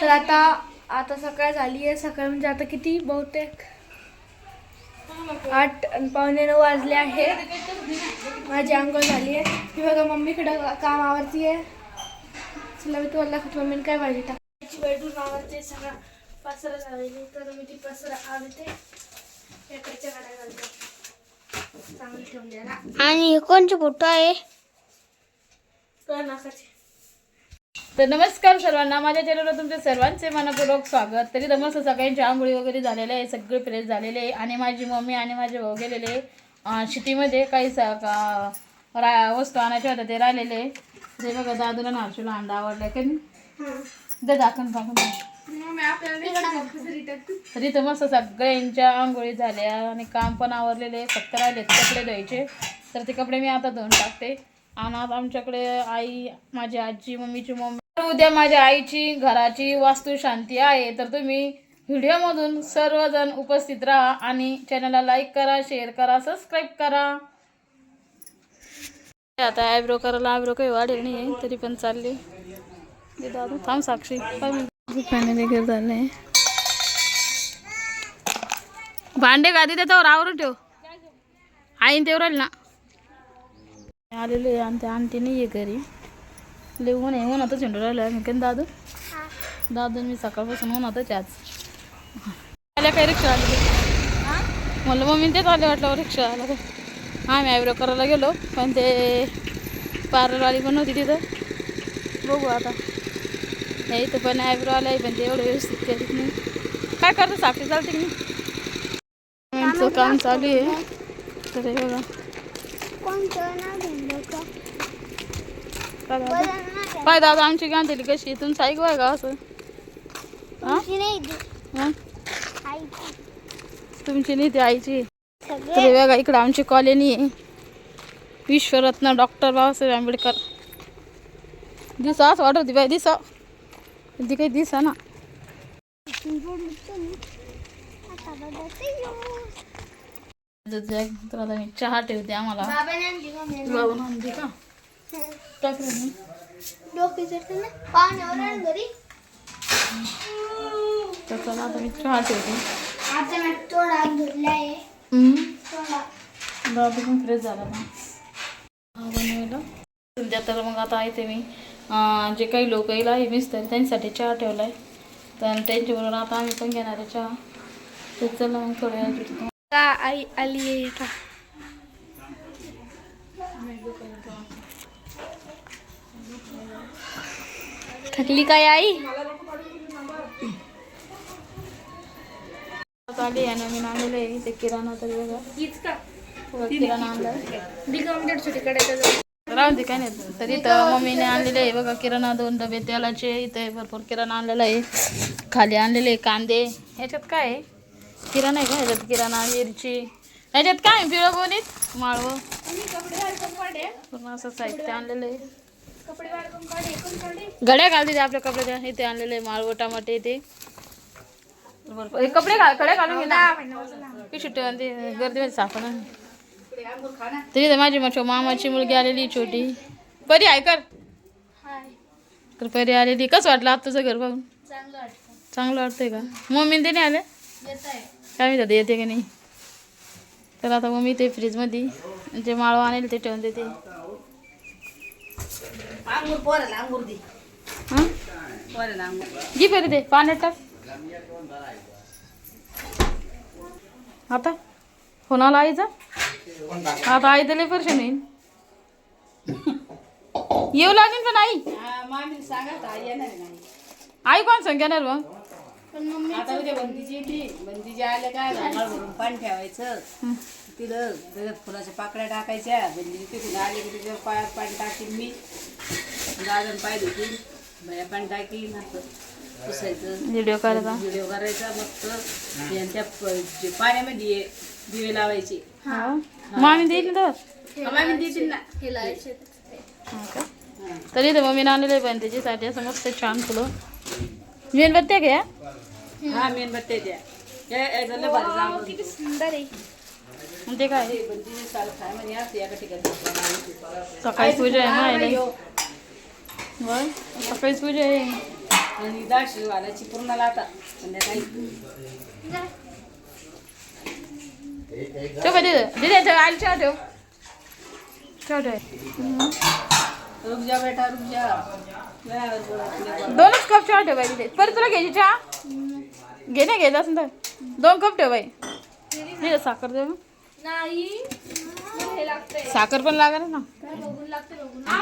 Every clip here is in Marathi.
तर आता आता सकाळ झाली आहे. सकाळ म्हणजे आता किती? बहुतेक आठ पावणे नऊ वाजले आहे. माझी अंघोळ झाली आहे. मी बघा मम्मीकडं काम आवरती आहे. चला मी तुम्हाला मम्मीने काय भाजी टाकायची बेडरूम आवरते सगळा पसरा झालेली तर मी ती पसरा आवडते. इकडच्या गाड्या घालते. चांगली ठेवून द्या आणि कोणचे फ़ोटो आहे? नाकाचे तर नमस्कार सर्वांना. माझ्या चॅनलवर तुमचे सर्वांचे मनपूर्वक स्वागत. तरी तर मस्त सगळ्यांची आंघोळी वगैरे झालेले आहे सगळे फ्रेश झालेले आहे. आणि माझी मम्मी आणि माझे भाऊ गेलेले अं, शेतीमध्ये काही स का- रा वस्तू आणायच्या होत्या ते राहिलेले. ते बघा दादूला नारशूला अंडा आवडलाय का नाही? दे दाखवून रिटर्न तर इथं मस्त सगळ्यांच्या आंघोळी झाल्या आणि काम पण आवरलेले फक्त राहिले कपडे धुवायचे. तर ते कपडे मी आता धुवून टाकते. आणि आता आमच्याकडे आई माझी आजी मम्मीची मम्मी तर उद्या माझ्या आईची घराची वास्तू शांती आहे. तर तुम्ही व्हिडिओमधून सर्वजण उपस्थित राहा आणि चॅनलला लाईक करा शेअर करा सबस्क्राईब करा. आता आयब्रो करायला आयब्रो काही वाढेल नाही आहे तरी पण चालले. दे दादू थांब साक्षी. फायनली घर झालंय. भांडे गादी त्याच्यावर आवरून ठेव. आईन आली ना. आलेले आणि त्या आंटी नाही आहे घरी. लय ऊन आहे ऊन आता झेंडू राहिलं. आहे मी दादू? दादू मी सकाळपासून ऊनातच आज. आल्या काय रिक्षा आली? म्हणलं मम्मी तेच आले वाटलं रिक्षा आला काय? आम्ही आयब्रो करायला गेलो पण ते पार्लरवाली पण होती तिथं. बघू आता. नाही इथं पण आयब्रो आलाय पण ते एवढं व्यवस्थित केलीत नाही. काय करतो साखरी चालते की नाही? काम चालू आहे. तर हे बघा. दादा काय दादा आमची गांधली कशी? तुमचं ऐकू आहे का असं हा? तुमची नाही ती आईची तर बघा इकडं आमची कॉलनी आहे विश्वरत्न डॉक्टर बाबासाहेब आंबेडकर दिसा असं वाटत होती बाई दिसा ती काही दिसा ना। चहा ठेवते आम्हाला पाण्यावर घरी तर चला आता मी चहा ठेवते पण फ्रेश झाला ना बनवायला सध्या तर मग आता येते मी जे काही लोक येईल आहे मिस्तर त्यांच्यासाठी चहा ठेवला आहे तर त्यांच्याबरोबर आता आम्ही पण घेणार आहे चहा तर चला मग थोड्या का आई आली आहे थकली काय आई? आता आली आहे नवीन आणलेलं आहे. ते किराणा तरी बघा. हीच का? बघा, किराणा राहून दे काय नाही. तर इथं मम्मीने आणलेले आहे. बघा किराणा दोन डबे तेलाचे. इथे भरपूर किराणा आणलेला आहे. खाली आणलेले कांदे. ह्याच्यात काय आहे? किराणा आहे का? ह्याच्यात किराणा मिरची. ह्याच्यात काय? पिवळं गोणीत? माळवं. पूर्ण असं साहित्य आणलेलं आहे घड्या घालते आपल्या कपड्याच्या इथे आणलेले आहे माळवं टमाटे ते भरपूर- कपडे घाल कडे घालून घे ना। पिशू ठेवून ते गर्दीमध्ये सापडा तरी तर माझी मग मामाची मुलगी आलेली छोटी। परी आहे कर। तर परी आलेली कसं वाटलं आता तुझं घर पाहून चांगलं वाटतंय का? मम्मीने ते नाही आले काय येते की नाही। तर आता मम्मी ते फ्रीजमध्ये जे माळव आणेल ते ठेवून देते. हं? घे परी ते पाण्यात टाक. आता? कोणाला आईचा आता आई तर परेशान होईल. येऊ लागेल पण आई? आई कोण सांग घेणार मग? बंदीची बंदीची आल्या काय? पाणी ठेवायचं. तिथं त्याच्यात फुलाच्या पाकळ्या टाकायच्या बंदीची तिथून आले की त्याच्यावर पायात पाणी टाकीन मी. गाजन पाय धुतील भया पाणी टाकीन असं पुसायचं. व्हिडिओ करायचा? व्हिडिओ करायचा मस्त. यांच्या प- जे पाण्यामध्ये दिवे लावायचे. हा. मामी देईल ना तर आम्ही देतील ना. हा का? तरी तर मम्मीने आणलेलं आहे पण त्याच्यासाठी असं मस्त छान फुलं. मेणबत्त्या घ्या. हा मेणबत्त्या द्या. भारी जांभळं. किती सुंदर आहे. आणि ते काय? असं सकाळी पूजा आहे. बरं सकाळीच पूजा आहे. आणि डाळ शिजवायची पूर्णाला आता संध्याकाळी ठेव दिदे दिदे ठेव आली ठेव ठेव. ठेव ठेव. रुक जा बेटा रुक जा. दोनच कप चहा ठेव बाई तिथे. परत तुला घ्यायची चहा? घे ना घ्यायचं असेल तर दोन कप ठेव बाई. नाही का साखर देऊ नाही. मला हे लागतंय. साखर पण लागेल ना. हा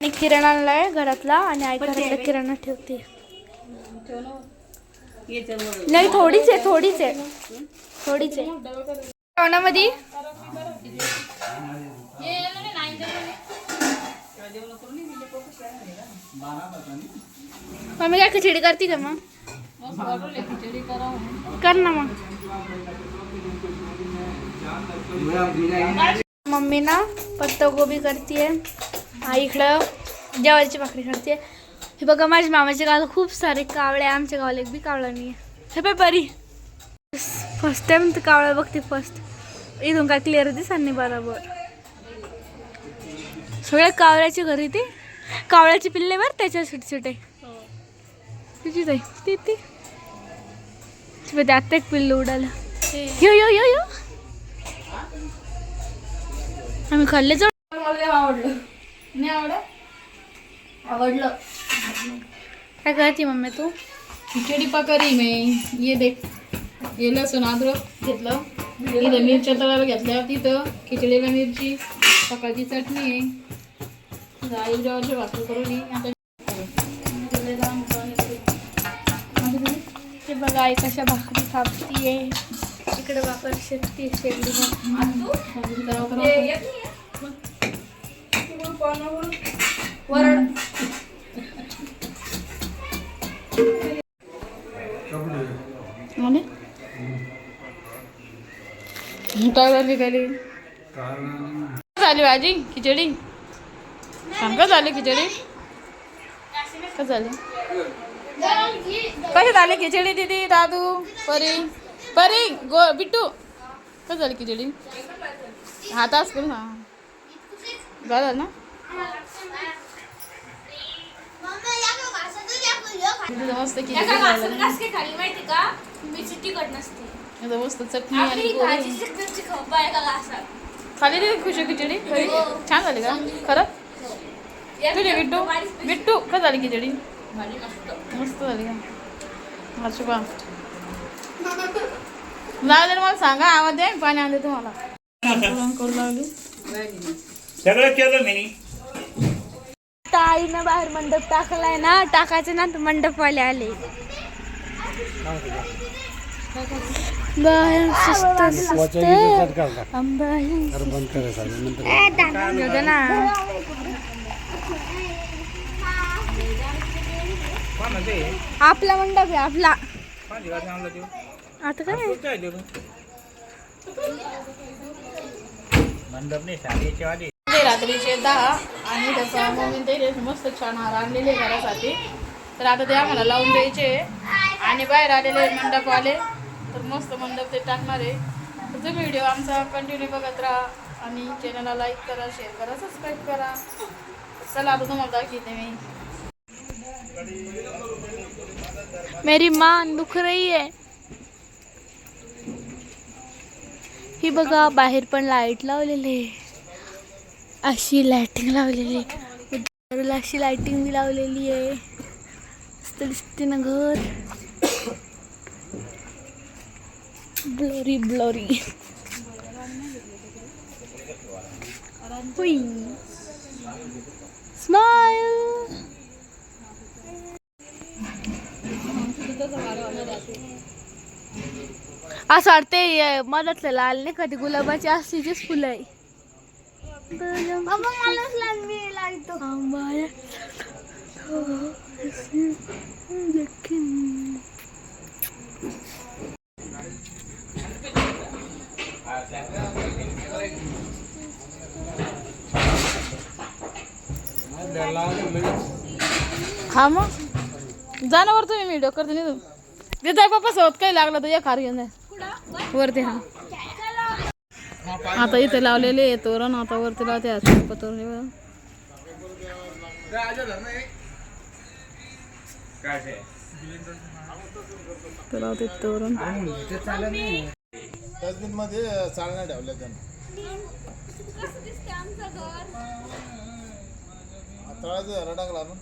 आणि किराणा आणलाय घरातला आणि आई घरातला किराणा ठेवते. नाही थोडीच आहे थोडीच आहे. थोडीच आहे. जेवणामध्ये मम्मी काय खिचडी करते का मग? मस्त कर ना मग. मम्मी ना पत्तागोबी करते आई इकडं जेवारीची भाकरी करते हे बघा माझ्या मामाच्या गावाला खूप सारे कावळे आमच्या गावाला एक बी कावळा नाही आहे हे पाय बरी फर्स्ट टाइम तर कावळा बघते फर्स्ट इथून काय क्लिअर दिसा नाही बरोबर. सगळ्या कावळ्याची घरी ती. कावळ्याची पिल्ले बर त्याच्या छोटे छोटे तुझी जाई ती ती. ते आता एक पिल्लू उडालं. यो यो यो यो. आम्ही खाल्ले जाऊ आवडलं. नाही आवडत? आवडलं. काय करते मम्मी तू? खिचडी पकरी मी. ये देख हे लसूण अद्रक घेतलं. इथं मिरच्या तळायला घेतल्या. तिथं खिचडीला मिरची सकाळची चटणी. आहे आई जेवायची भाकरी करून. आता ते बघा आई कशा भाकरी थापतीये. इकडे भाकर शेकती शेगडी आणि? काय झाली झाली भाजी? खिचडी? सांग का झाली खिचडी? का झाली? कशी झाली खिचडी दिदी दादू परी? परी गो बिट्टू? कसं झाली खिचडी? हाताच करून हा. झालं ना? मस्त खिचडी झालं. खाली माहिती का? मिरची तिखट नसते. आता मस्त चटणी आणि का खाली दिली खुशी खिचडी? खरी छान झाली का? खरं? तुझी बिट्टू बिट्टू का झाली खिचडी? मस्त. झाली का? बा लागले मला सांगा आवाज मी पाणी आणते तुम्हाला. करू लागली. सगळं केलं मी. आता आईनं बाहेर मंडप टाकलाय ना टाकायचे ना तर मंडपवाले आले. बाहेर अंबाई बघा ना आपला मंडप आहे आपला. आता काय? मंडप नाही रात्रीचे दहा आणि त्याचा मम्मी ते मस्त छान हार आणलेले घरासाठी. तर आता ते आम्हाला लावून द्यायचे आणि बाहेर आलेले मंडप आले तर मस्त मंडप ते टाकणार आहे. तर तुम्ही व्हिडिओ आमचा कंटिन्यू बघत राहा आणि चॅनलला लाईक करा शेअर करा सबस्क्राईब करा. चला आता तुम्हाला दाखवते मी. मेरी मान दुख रही है। ही बघा बाहेर पण लाईट लावलेली अशी लाइटिंग लावलेली घराला अशी लाइटिंग बी लावलेली आहे. मस्त दिसते ना घर. ब्लरी ब्लरी स्माइल असं वाटते मधातलं लाल नाही कधी गुलाबाची असलीचीच फुलं आहे. हा मग जनावर तुम्ही व्हिडिओ करते नाही तुम्ही. जाय बाबा सोबत काही लागलं तर या खार घेऊन जाय. वरती हा. आता इथे लावलेले तोरण आता वरती लावते आता तोरण लावते तोरण. मध्ये चालना ठेवल्या त्यांना. तळाचं रडाक लागून